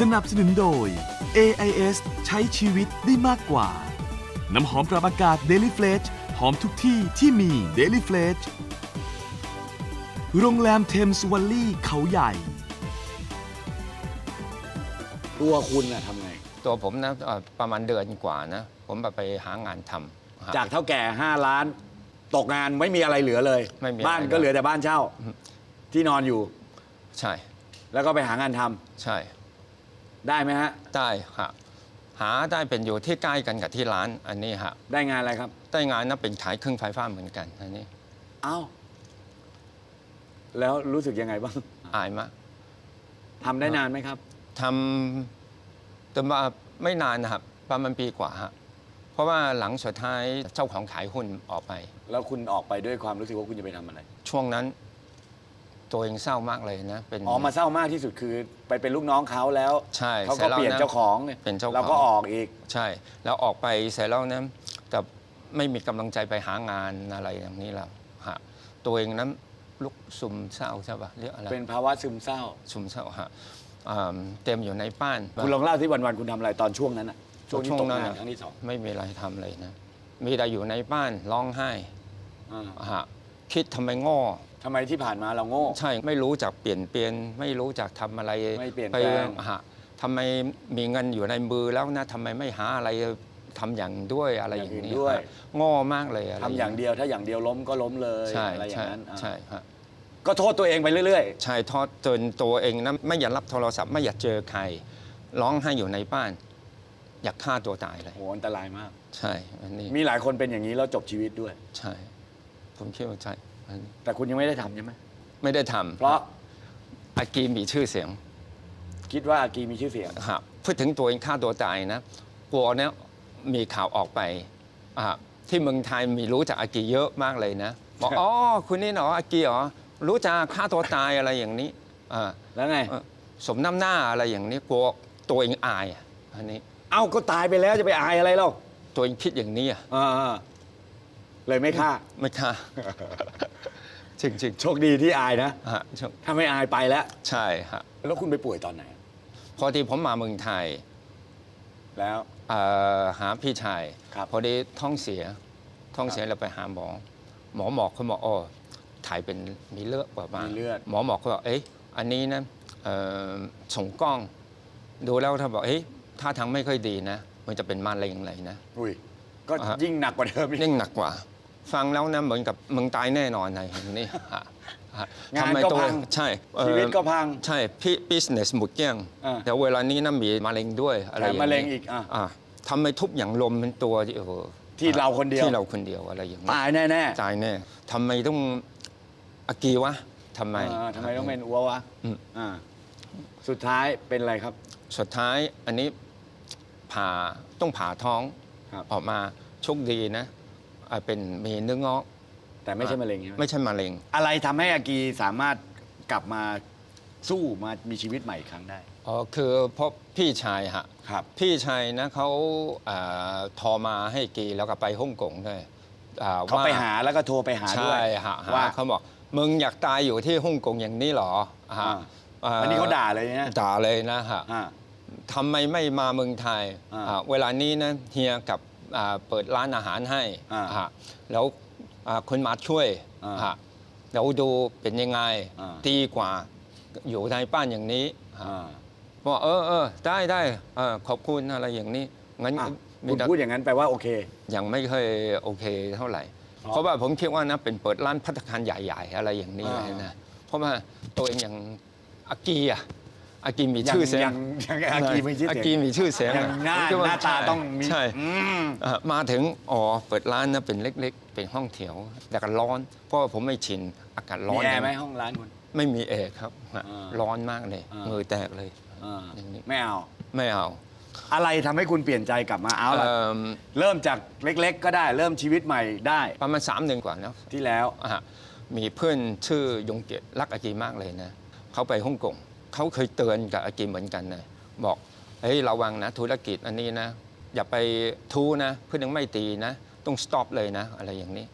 สนับสนุนโดย AIS ใช้ชีวิตได้มากกว่า น้ำหอมปรับอากาศ Daily f l e d g e หอมทุกที่ที่มี Daily f l e d g e โรงแรมเทมส์วัลลี่เขาใหญ่ ตัวคุณน่ะทำไง ตัวผมนะเอ่อประมาณเดือนกว่านะ ผมแบบไปหางานทำฮะจากเท่าแก่ 5 ล้าน ตกงานไม่มีอะไรเหลือเลย ไม่มีบ้านอะไรก็เหลือแต่บ้านเช่า ที่นอนอยู่ ใช่ แล้วก็ไปหางานทำใช่ ได้ไหมฮะ ได้ฮะหาได้เป็นอยู่ที่ใกล้กันกับที่ร้านอันนี้ฮะได้งานอะไรครับ ได้งานนะเป็นขายเครื่องไฟฟ้าเหมือนกันอันนี้เอ้า แล้วรู้สึกยังไงบ้างอายมากทำได้นานไหมครับ ทำแต่ว่าไม่นานนะครับประมาณปีกว่าฮะเพราะว่าหลังสุดท้ายเจ้าของขายหุ้นออกไป แล้วคุณออกไปด้วยความรู้สึกว่าคุณจะไปทำอะไร ช่วงนั้น ตัวเองเศร้ามากเลยนะเป็น อ๋อมาเศร้ามากที่สุดคือไปเป็นลูกน้องเขาแล้วใช่เขาเสร็ก็จแล้วเปลี่ยนนะเจ้าของเนี่ยเป็นเจ้าของ เราก็ออกอีก ใช่แล้วออกไปเสร็จแล้วนะแต่ไม่มีกำลังใจไปหางานอะไรอย่างนี้แล้วฮะตัวเองนั้นลุกซุมเศร้าใช่ปะเรียกอะไรเป็นภาวะซึมเศร้า ซุมเศร้าฮะอ่าเต็มอยู่ในบ้าน คุณลองเล่าที่วันๆคุณทำอะไรตอนช่วงนั้นอะช่วงที่ตกงานอะครั้งที่สองไม่มีอะไรทำเลยนะ มีแต่อยู่ในบ้านร้องไห้อ่า ฮะ คิดทำไมโง่ทำไมที่ผ่านมาเราโง่ ใช่ไม่รู้จักเปลี่ยนเปลี่ยนไม่รู้จักทำอะไรไม่เปลี่ยนแปลงฮะทำไมมีเงินอยู่ในมือแล้วนะทำไมไม่หาอะไรทำอย่างด้วยอะไรอย่างนี้อย่างอื่นด้วย ฮะโง่มากเลยอะไรทำอย่างเดียวถ้าอย่างเดียวล้มก็ล้มเลยใช่อะไรอย่าใช่งนั้นอ่าใช่ฮะก็โทษตัวเองไปเรื่อยใช่ทอดจนตัวเองนะไม่อยากรับโทรศัพท์ไม่อยากเจอใคร ร้องไห้อยู่ในบ้าน อยากฆ่าตัวตายเลๆย โหอันตรายมาก ใช่อันนี้มีหลายคนเป็นอย่างนี้แล้วจบชีวิตด้วย ใช่ ผมคิดว่าใช่อันนี้แต่คุณยังไม่ได้ทำใช่ไหมไม่ได้ทำเพราะอากีมีชื่อเสียง คิดว่าอากีมีชื่อเสียงฮะพูดถึงตัวเองฆ่าตัวตายนะกลัวเนี่ยมีข่าวออกไปอะที่เมืองไทยมีรู้จักอากีเยอะมากเลยนะบอกอ๋อคุณนี่เหรออากีเหรอรู้จักฆ่าตัวตายอะไรอย่างนี้อ่าแล้วไงเอ่อสมน้ำหน้าอะไรอย่างนี้กลัวตัวเองอายอะอันนี้ เอ้าก็ตายไปแล้วจะไปอายอะไรเล่าตัวเองคิดอย่างนี้อะอ่า เลยไม่ฆ่า ไม่ฆ่าจริงจริงโชคดีที่อายนะ ๆฮะใช่ถ้าไม่อายไปแล้ว ใช่ฮะแล้วคุณไปป่วยตอนไหน พอดีผมมาเมืองไทยแล้ว เอ่อหาพี่ชายครับ พอดีท้องเสีย ท้องเสียเราไปหาหมอ หมอหมอกเขาบอกอ๋อถ่ายเป็นมีเลือดออกมามีเลือด หมอหมอกเขาบอกเอ๊ะอันนี้นะเอ่อส่งกล้อง ดูแล้วถ้าบอกเอ๊ะท่าทางไม่ค่อยดีนะ มันจะเป็นมะเร็งเลยนะ อุ้ย ก็อ่าฮะ ยิ่งหนักกว่าเดิมอีก ยิ่งหนักกว่า ฟังแล้วนะเหมือนกับมึงตายแน่นอนอะไรอย่างนี้ฮะฮะงานทำไมก็ตัวพังใช่เอ่อชีวิตก็พังใช่พี่ business หมดเกลี้ยงอ่าแต่เวลานี้นะมีมะเร็งด้วยอะไรอย่างแถมนี้มะเร็งอีกอะอะทำไมทุบอย่างลมเป็นตัวที่โอ้โหที่เราคนเดียวที่เราคนเดียวอะไรอย่างนี้ ตายแน่ตายแน่ทำไมต้องอากีวะทำๆไม อ่าทำไมต้องเป็นอัววะอืม อ่าสุดท้ายเป็นอะไรครับ สุดท้ายอันนี้ผ่าต้องผ่าท้องครับ ออกมาโชคดีนะ อะเป็นมีเนื้องอกแต่ไม่ใช่มะเร็งใช่ไหมไม่ใช่มะเร็ง อะไรทำให้อากีสามารถกลับมาสู้มามีชีวิตใหม่อีกครั้งได้อ๋อคือเพราะพี่ชายฮะ ครับ พี่ชายนะเขาอ่าโทรมาให้กีแล้วก็ไปฮ่องกงด้วยอ่เขาว่ไปหาแล้วก็โทรไปหาด้วใช่ยฮะหาว่า เขาบอกมึงอยากตายอยู่ที่ฮ่องกงอย่างนี้เหรอฮะอ่าอ่อันนี้เขาด่าเลยนะด่าเลยนะฮะอ่า ทำไมไม่มาเมืองไทยอ่า อ่าเวลานี้นะเฮียกับอ่า เปิดร้านอาหารให้อ่าฮะแล้วอ่าคุณมาช่วยอ่าฮะเราดูเป็นยังไงอ่าดีกว่าอยู่ในบ้านอย่างนี้ฮะอ่าบอกเออเออได้ได้เออขอบคุณอะไรอย่างนี้งั้นอะมีคุณแต่พูดอย่างนั้นแปลว่าโอเค ยังไม่เคยโอเคเท่าไหร่ เพราะเพราะว่าผมคิดว่านะเป็นเปิดร้านพัตตาคารใหญ่ ๆ อะไรอย่างนี้อ่าเลยนะเพราะว่าตัวเองอย่างอากีอะ อากีมีชื่อเสียงยังยังอากีมีชื่ออาเสียงกีมีชื่อเสียงยังหน้าผมคิดว่หน้าตาใช่ต้องมีใช่อืม เอ่อมาถึงอ๋อเปิดร้านนะเป็นเล็กๆ เป็นห้องแถวแต่ก็ร้อน เพราะว่าผมไม่ชินอากาศร้มีอนแอร์ไหมห้องร้านคุณ ไม่มีแอร์ครับอ่าร้อนมากเลยอ่ามื มือแตกเลย อ่าอย่างนี้ ไม่เอา ไม่เอาอะไรทำให้คุณเปลี่ยนใจกลับมาเอาล่ะเอิ่มเริ่มจากเล็กๆ ก็ได้ เริ่มชีวิตใหม่ได้ประมาณสามเดือนกว่านะ ที่แล้ว อะมีเพื่อนชื่อยงเกียรติรักอากีมากเลยนะเขาไปฮ่องกง เขาเคยเตือนกับอากีเหมือนกันนะบอกเฮ้ยระวังนะธุรกิจอันนี้นะ อย่าไปทูนะเพื่อนยังไม่ตีนะ ต้องสต็อปเลยนะ อะไรอย่างนี้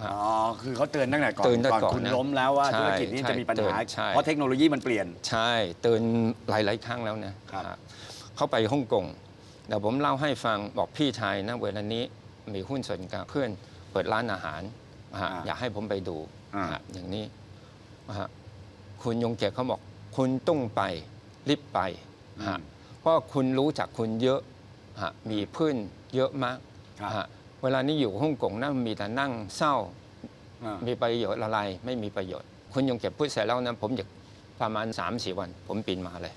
ผฮะอ๋อ คือเขาเตือนตั้งแต่ก่อนเตือนตั้งก่อนก่อนคุณนะล้มแล้วว่าใช่ธุรกิจนี้ใช่จะมีปัญหาเตือนใช่ เพราะเทคโนโลยีมันเปลี่ยน ใช่เตือนหลาย ๆ ครั้งแล้วนะครับฮะเขาไปฮ่องกงเดี๋ยวผมเล่าให้ฟังบอกพี่ชายนะเวลานี้มีหุ้นส่วนกับเพื่อนเปิดร้านอาหารฮะอ่าอยากให้ผมไปดูอ่า ฮะอย่างนี้ฮะคุณยงเกียรติเขาบอก คุณต้องไปรีบไปฮะเพราะคุณรู้จักคุณเยอะฮะมีเพื่อนเยอะมากครับฮะเวลานี้อยู่ฮ่องกงนะมีแต่นั่งเศร้าอ่ามีประโยชน์อะไรไม่มีประโยชน์ คุณยงเก็บพูดเสร็จแล้วนะผมอยากประมาณ3าสี่วัน ผมปีนมาเลย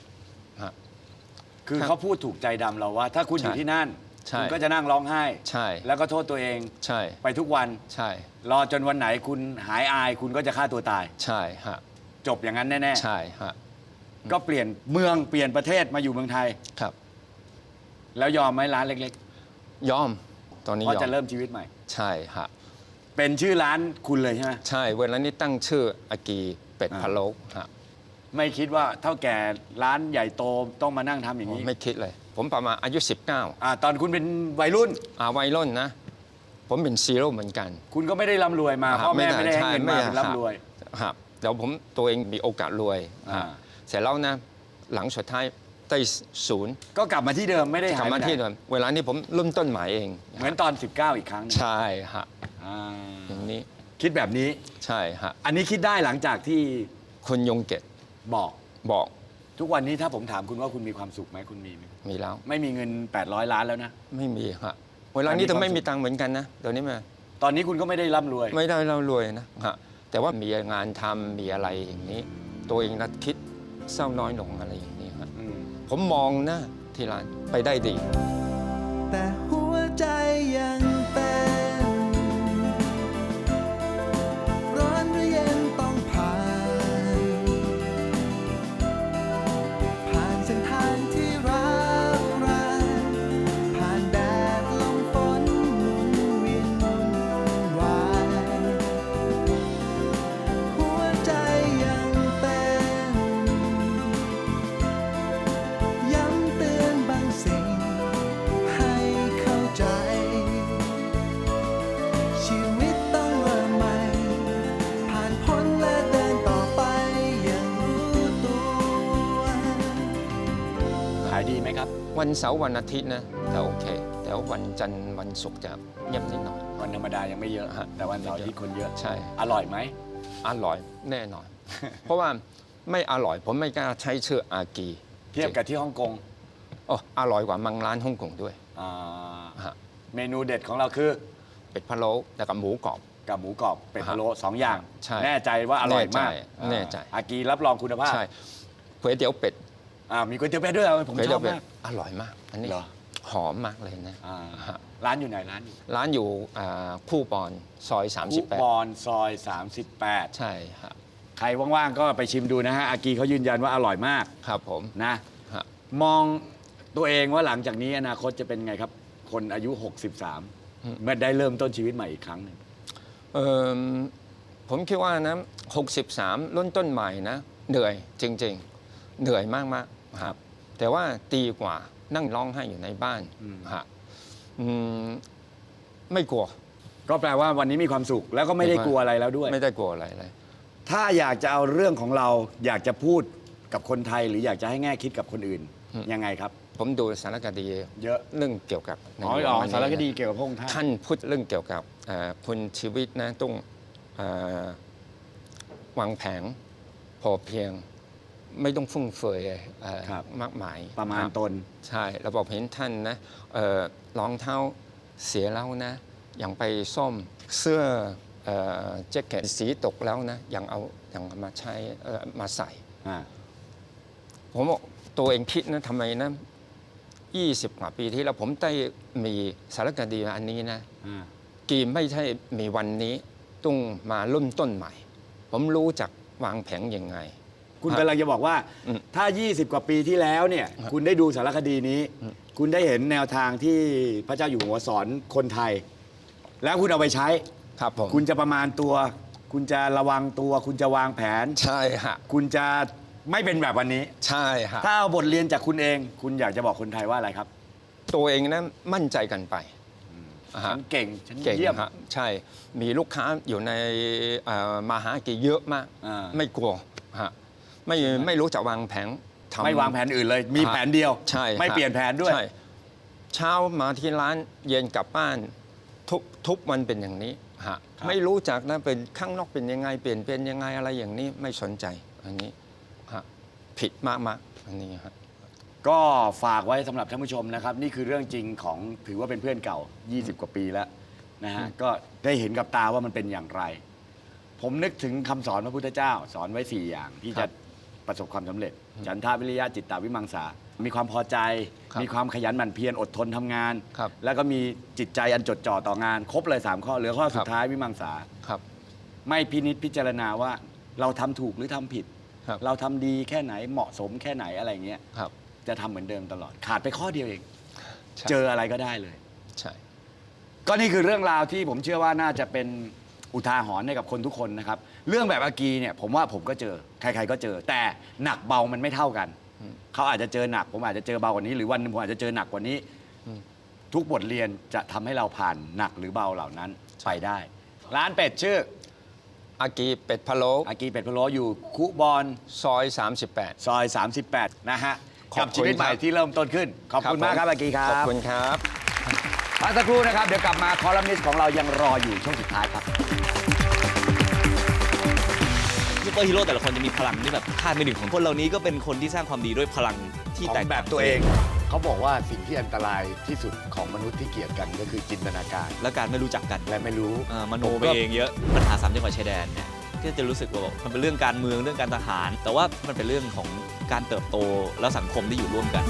ฮะคือครับเขาพูดถูกใจดำเราว่า ถ้าคุณอยู่ใช่ที่นั่นใช่คุณก็จะนั่งร้องไห้ ใช่ แล้วก็โทษตัวเอง ใช่ ไปทุกวัน ใช่ รอจนวันไหนคุณหายอายคุณก็จะฆ่าตัวตาย ใช่ฮะ จบอย่างนั้นแน่ใช่ฮะๆก็เปลี่ยนเมืองเปลี่ยนประเทศมาอยู่เมืองไทย ครับ แล้วยอมไหมร้านเล็กยอมตอนๆนี้เพราะยอจะมเริ่มชีวิตใหม่ ใช่ฮะเป็นชื่อร้านคุณเลยใช่ไหมใช่เวลานี้ตั้งชื่ออากีเป็ดอ่าพะโล้ฮะไม่คิดว่าเท่าแก่ร้านใหญ่โตต้องมานั่งทำอย่างผมนี้ไม่คิดเลย ผมประมาณอายุ 19อ่าตอนคุณเป็นวัยรุ่น อาวัยรุ่นนะ ผมเป็นซีโร่เหมือนกันคุณก็ไม่ได้ร่ำรวยมาอ่าพ่อแม่ไม่ไม่ได้ได้ให้ใช่เงินไม่มาได้เป็นร่ำรวย ครับ เดี๋ยวผมตัวเองมีโอกาสรวยอ่าฮะเสร็จแล้วนะ หลังสุดท้ายได้ศูนย์ก็กลับมาที่เดิมไม่ได้กหาลับยมาไปไหนที่เดิมเวลานี้ผมเริ่มต้นใหม่เองเหมือนตอน 19 อีกครั้งหนึ่งใช่ฮะอ่าอย่างนี้คิดแบบนี้ ใช่ฮะอันนี้คิดได้หลังจากที่คุณยงเกตบอก บอกทุกวันนี้ถ้าผมถามคุณว่าคุณมีความสุขไหมคุณมีไหมมีแล้ว ไม่มีเงิน 800 ล้านแล้วนะ ไม่มีฮะเวลานี้แต่มีทำไมความสุขมีตังค์เหมือนกันนะเดี๋ยวนี้มาตอนนี้คุณก็ไม่ได้ร่ำรวย ไม่ได้เรารวยนะฮะ แต่ว่ามีงานทำมีอะไรอย่างนี้ ตัวเองนะคิดเศร้าน้อยลงอะไรอย่างนี้ฮะอืมผมมองหนะที่ร้านไปได้ดีแต่ วันเสาร์วันอาทิตย์นะแต่โอเค แต่ว่าวันจันทร์วันศุกร์จะเงียบนิดหน่อย วันธรรมดายังไม่เยอะฮะแต่วันเสาร์อาที่คนเยอะ ใช่ อร่อยไหม อร่อยแน่นอน เพราะว่าไม่อร่อยผมไม่กล้าใช้ชื่ออากีเทียบกับที่ฮ่องกงโอ้อร่อยกว่ามังร้านฮ่องกงด้วยอ่าฮะเมนูเด็ดของเราคือเป็ดพะโล้แล้วก็หมูกรอบ กับหมูกรอบเป็ดพะโล้สองอย่าง ใช่แน่ใจว่าอร่อยมากแน่ใจแน่ใจอากีรับรองคุณภาพ ใช่ก๋วยเตี๋ยวเป็ด อ่ามีก๋วยเตี๋ยวเป็ดด้วยเหรอผมก๋วยชเตี๋อยบวเป็ดมาก อร่อยมาก อันนี้เหรอ หอมมากเลยนะอ่าฮะร้านอยู่ไหนร้านอยู่ร้านอยู่อ่าคู่ปอนซอยคุบอ38ลซอย 38 ใช่ฮะใครว่างๆก็ไปชิมดูนะฮะ อากีเขายืนยันว่าอร่อยมากครับผมนะ ฮะมองตัวเองว่าหลังจากนี้อนาคตจะเป็นไงครับ คนอายุ 63เมื่อได้เริ่มต้นชีวิตใหม่อีกครั้งหนึ่งเอิ่มผมคิดว่านะ63รุ่นต้นใหม่นะ เหนื่อยจริง ๆ เหนื่อยมาก ๆครับแต่ว่าดีกว่านั่งร้องไห้อยู่ในบ้านฮะอืมไม่กลัว ก็แปลว่าวันนี้มีความสุขแล้วก็ไม่ได้กลัวอะไรแล้วด้วย ไม่ได้กลัวอะไรเลย ถ้าอยากจะเอาเรื่องของเราอยากจะพูดกับคนไทยหรืออยากจะให้แง่คิดกับคนอื่น อืม ยังไงครับ ผมดูสารคดีเยอะ เรื่องเกี่ยวกับในอ๋อหลวงอ๋ออันนี้สารคดีนะเกี่ยวกับพระองค์ท่าน ท่านพูดเรื่องเกี่ยวกับเอ่อคุณชีวิตนะต้องเอ่อวางแผนพอเพียง ไม่ต้องฟุ่มเฟือยเอ่อครับ มากมายประมาณครับตน ใช่เราบอกเห็นท่านนะเอ่อรองเท้าเสียแล้วนะยังไปซ่อมเสื้อเอ่อแจ็คเก็ตสีตกแล้วนะยังเอายังมาใช้เอ่อมาใส่ อ่า ผมบอกตัวเองคิดนะทำไมนะ20กว่าปีที่แล้วผมได้มีสารคดีอันนี้นะ อ่า กีมไม่ใช่มีวันนี้ต้องมาเริ่มต้นใหม่ ผมรู้จักวางแผนยังไง คุณฮะกำลังจะบอกว่าอืมถ้า 20 กว่าปีที่แล้วเนี่ย คุณได้ดูสารคดีนี้อืมคุณได้เห็นแนวทางที่พระเจ้าอยู่หัวสอนคนไทย แล้วคุณเอาไปใช้ ครับผมคุณจะประมาณตัว คุณจะระวังตัว คุณจะวางแผน ใช่ฮะคุณจะไม่เป็นแบบวันนี้ ใช่ฮะถ้าเอาบทเรียนจากคุณเอง คุณอยากจะบอกคนไทยว่าอะไรครับ ตัวเองนะมั่นใจกันไปอ่าฮะฉันเก่งฉันเก่งเยี่ยมฮะใช่ มีลูกค้าอยู่ในเอ่อมาหากิเยอะมากอ่าไม่กลัวฮะ ไม่ไม่รู้จะวางแผนทำ ไม่วางแผนอื่นเลย มีฮะแผนเดียว ใช่ไม่ฮะเปลี่ยนแผนด้วย ใช่เช้ามาที่ร้านเย็นกลับบ้าน ทุกทุกวันเป็นอย่างนี้ฮะครับ ไม่รู้จักนะเป็นข้างนอกเป็นยังไง เปลี่ยนเป็นยังไงอะไรอย่างนี้ไม่สนใจอันนี้ฮะผิดมากมากๆอันนี้ฮะ ก็ฝากไว้สำหรับท่านผู้ชมนะครับ นี่คือเรื่องจริงของถือว่าเป็นเพื่อนเก่า 20 กว่าปีแล้วนะฮะก็ได้เห็นกับตาว่ามันเป็นอย่างไร ผมนึกถึงคำสอนพระพุทธเจ้า สอนไว้ 4 อย่างที่ครัจะบ ประสบความสำเร็จ ฉันทาวิริยะจิตตาวิมังสา มีความพอใจ ครับมีความขยันหมั่นเพียรอดทนทำงาน ครับ แล้วก็มีจิตใจอันจดจ่อต่องาน ครบเลย 3 ข้อเหลือข้อสุครัดบท้ายวิมังสา ครับ ไม่พินิจพิจารณาว่าเราทำถูกหรือทำผิด ครับ เราทำดีแค่ไหนเหมาะสมแค่ไหนอะไรเงี้ยครับ จะทำเหมือนเดิมตลอดขาดไปข้อเดียวเอง ใช่ เจออะไรก็ได้เลย ใช่ ก็นี่คือเรื่องราวที่ผมเชื่อว่าน่าจะเป็นอุทาหรณ์ให้กับคนทุกคนนะครับ เรื่องแบบอากีเนี่ยผมว่าผมก็เจอใครๆก็เจอ แต่หนักเบามันไม่เท่ากัน เขาอาจจะเจอหนัก ผมอาจจะเจอเบากว่านี้ หรือวันหนึงผมอาจจะเจอหนักกว่านี้ ทุกบทเรียนจะทำให้เราผ่านหนักหรือเบาเหล่านั้นไปได้ ร้านเป็ดชื่ออากีเป็ดพะโล้อากีเป็ดพะโล้อยู่คุบอน ซอย 38 ซอย 38 นะฮะขอบกับคุณชีวิตใหม่ครับ ที่เริ่มต้นขึ้น ขอบคุณมากครับอากีครับขอบคุณครับ พักสักครู่นะครับ เดี๋ยวกลับมาคอลัมนิสต์ของเรายังรออยู่ช่วงสุดท้ายครับ ซูเปอร์ฮีโร่แต่ละคนจะมีพลังที่แบบคาดไม่ถึงของคนเหล่านี้ก็เป็นคนที่สร้างความดีด้วยพลังที่ของแตกแบต่างบตัวเอง เขาบอกว่าสิ่งที่อันตรายที่สุดของมนุษย์ที่เกลียดกันก็คือจินตนาการ และการไม่รู้จักกันและไม่รู้เอ่อมโนผไปก็เองเยอะปัญหาสามจังหวัดชายแดนเนี่ยก็จะรู้สึกว่ามันเป็นเรื่องการเมืองเรื่องการทหาร แต่ว่ามันเป็นเรื่องของการเติบโตและสังคมที่อยู่ร่วมกัน